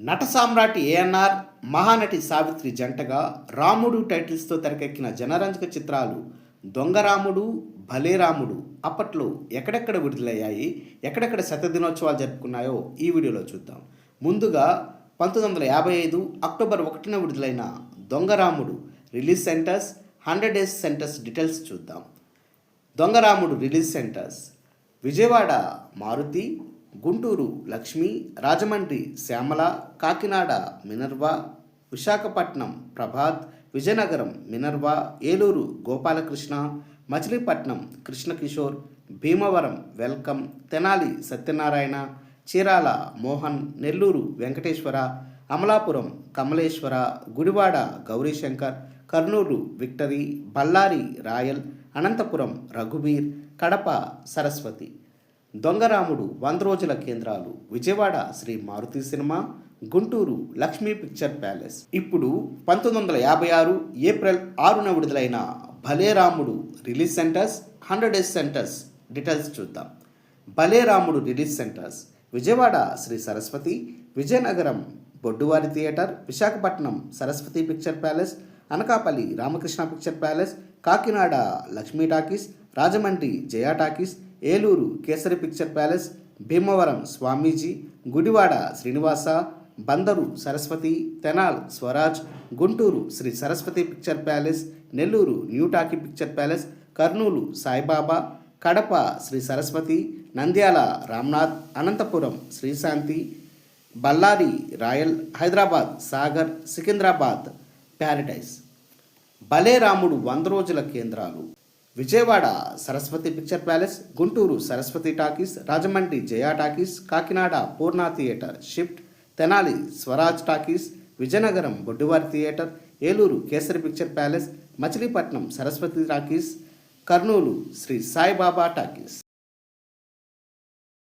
నట సామ్రాట్ ఏఎన్ఆర్ మహానటి సావిత్రి జంటగా రాముడు టైటిల్స్తో తెరకెక్కిన జనరంజక చిత్రాలు దొంగరాముడు భలే రాముడు అప్పట్లో ఎక్కడెక్కడ విడుదలయ్యాయి ఎక్కడెక్కడ శతదినోత్సవాలు జరుపుకున్నాయో ఈ వీడియోలో చూద్దాం. ముందుగా పంతొమ్మిది వందల యాభై ఐదు అక్టోబర్ ఒకటిన విడుదలైన Dongaramudu release centres hundred days centres details చూద్దాం. Dongaramudu release centres Vijayawada Maruti Guntur Lakshmi Rajahmundry Shyamala Kakinada Minerva Visakhapatnam Prabhat Vizianagaram Minerva Eluru Gopalakrishna Machilipatnam Krishnakishore Bhimavaram Welcome Tenali Satyanarayana Chirala Mohan Nellore Venkateswara Amalapuram Kamaleswara Gudivada Gaurishankar Kurnool Victory Bellary Royal Anantapur Raghubir Kadapa Saraswati. Dongaramudu వంద రోజుల కేంద్రాలు. Vijayawada Shri Maruti cinema Guntur Lakshmi Picture Palace. ఇప్పుడు పంతొమ్మిది వందల యాభై ఆరు April ఆరున విడుదలైన Bhale Ramudu release centres hundred days centres details చూద్దాం. Bhale Ramudu release centres Vijayawada Shri Saraswati Vizianagaram Bodduvari theatre Visakhapatnam Saraswati Picture Palace Anakapalle Ramakrishna Picture Palace Kakinada Lakshmi Talkies Rajahmundry Jaya Talkies Eluru Kesari Picture Palace Bhimavaram Swamiji Gudivada Srinivasa Bandar Saraswati Tenali Swaraj Guntur Shri Saraswati Picture Palace Nellore New Talkie Picture Palace Kurnool Saibaba Kadapa Shri Saraswati Nandyal Ramnath Anantapur Srishanti Bellary Royal Hyderabad Sagar Secunderabad Paradise Bhaleramudu వంద రోజుల కేంద్రాలు. Vijayawada Saraswati Picture Palace Guntur Saraswati Talkies Rajahmundry Jaya Talkies Kakinada Purna theatre shift Tenali Swaraj Talkies Vizianagaram Bodduvari theatre Eluru Kesari Picture Palace Machilipatnam Saraswati Talkies Kurnool Shri Saibaba Talkies.